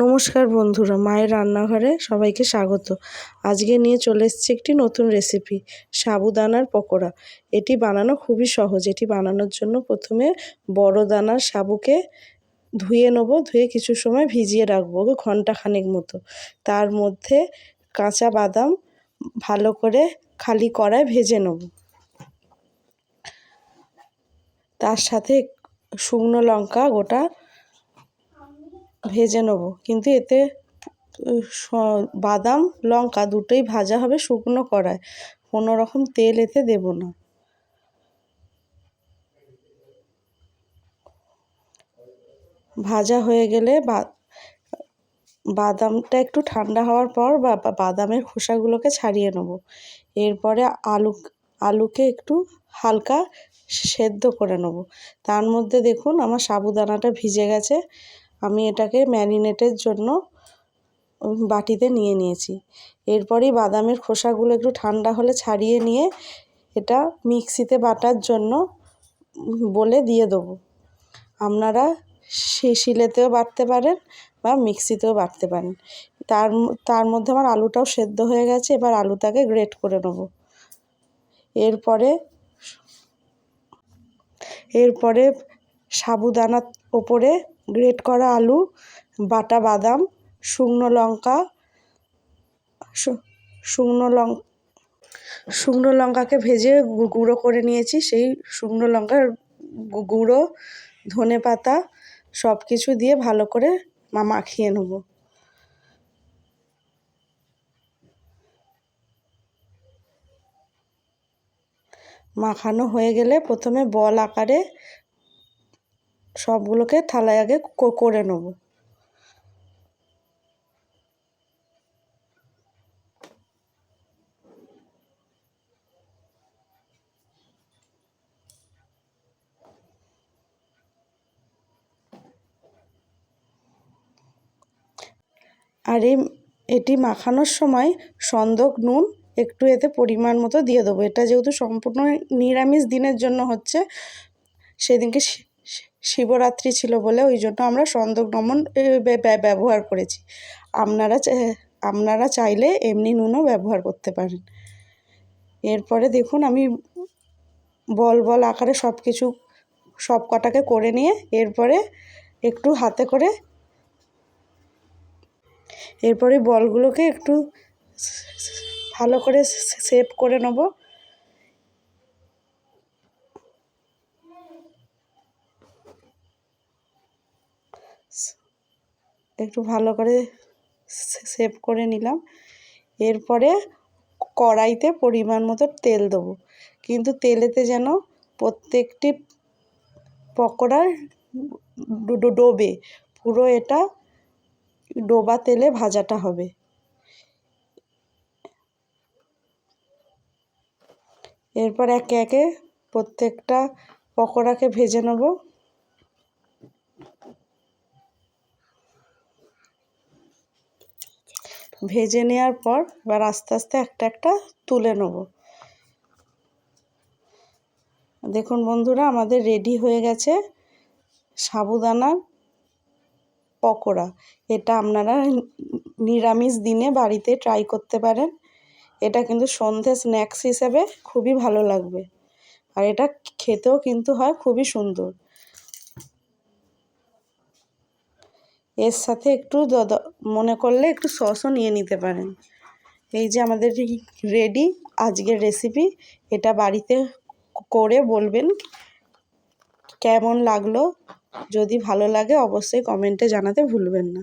নমস্কার বন্ধুরা, মায়ের রান্নাঘরে সবাইকে স্বাগত। আজকে নিয়ে চলে এসেছি একটি নতুন রেসিপি সাবুদানার পকোড়া। এটি বানানো খুবই সহজ। এটি বানানোর জন্য প্রথমে বড় দানার সাবুকে ধুয়ে নেব, ধুয়ে কিছু সময় ভিজিয়ে রাখব ঘন্টাখানেক মতো। তার মধ্যে কাঁচা বাদাম ভালো করে খালি কড়ায় ভেজে নেব। তার সাথে শুকনো লঙ্কা গোটা ভেজে নেব। কিন্তু এতে বাদাম, লঙ্কা দুটোই ভাজা হবে শুকনো কড়ায়। কোনো রকম তেল এতে দেব না। ভাজা হয়ে গেলে বাদামটা একটু ঠান্ডা হওয়ার পর বা, বাদামের খোসাগুলোকে ছাড়িয়ে নেব। এরপরে আলু, আলুকে একটু হালকা সেদ্ধ করে নেব। তার মধ্যে দেখুন আমার সাবুদানাটা ভিজে গেছে। আমি এটাকে ম্যারিনেটের জন্য বাটিতে নিয়ে নিয়েছি। এরপরেই বাদামের খোসাগুলো একটু ঠান্ডা হলে ছাড়িয়ে নিয়ে এটা মিক্সিতে বাটার জন্য বলে দিয়ে দেবো। আপনারা শিলেতেও বাটতে পারেন বা মিক্সিতেও বাটতে পারেন। তার তার মধ্যে আমার আলুটাও সেদ্ধ হয়ে গেছে, এবার আলুটাকে গ্রেট করে নেব। এরপরে এরপরে সাবুদানার ওপরে গ্রেট করা আলু, বাটা বাদাম, শুকনো লঙ্কা শুকনো লঙ্কা শুকনো লঙ্কাকে ভেজে গুঁড়ো করে নিয়েছি। সেই শুকনো লঙ্কার গুঁড়ো, ধনে পাতা সব কিছু দিয়ে ভালো করে মাখিয়ে নেব। মাখানো হয়ে গেলে প্রথমে বল আকারে সবগুলোকে থালায় আগে করে নেব। আর এই, এটি মাখানোর সময় সন্দক, নুন একটু এতে পরিমাণ মতো দিয়ে দেবো। এটা যেহেতু সম্পূর্ণ নিরামিষ দিনের জন্য হচ্ছে, সেদিনকে শিবরাত্রি ছিল বলে ওই জন্য আমরা সন্দক নমন ব্যবহার করেছি। আপনারা আপনারা চাইলে এমনি নুনও ব্যবহার করতে পারেন। এরপরে দেখুন আমি বল বল আকারে সব কিছু সব কটাকে করে নিয়ে এরপরে একটু হাতে করে এরপরে বলগুলোকে একটু ভালো করে সেভ করে নেব। একটু ভালো করে সেভ করে নিলাম। এরপরে কড়াইতে পরিমাণ মতো তেল দেবো। কিন্তু তেলেতে যেন প্রত্যেকটি পকোড়ার ডোবে, পুরো এটা ডোবা তেলে ভাজাটা হবে। এরপর একে একে প্রত্যেকটা পকোড়াকে ভেজে নেব। ভেজে নেওয়ার পর এবার আস্তে আস্তে একটা একটা তুলে নেব। দেখুন বন্ধুরা, আমাদের রেডি হয়ে গেছে সাবুদানার পকোড়া। এটা আপনারা নিরামিষ দিনে বাড়িতে ট্রাই করতে পারেন। এটা কিন্তু সন্ধে স্ন্যাক্স হিসেবে খুবই ভালো লাগবে। আর এটা খেতেও কিন্তু হয় খুবই সুন্দর। এর সাথে একটু মনে করলে একটু সসও নিয়ে নিতে পারেন। এই যে আমাদের রেডি, আজকের রেসিপি এটা বাড়িতে করে বলবেন কেমন লাগল? যদি ভালো লাগে অবশ্যই কমেন্টে জানাতে ভুলবেন না।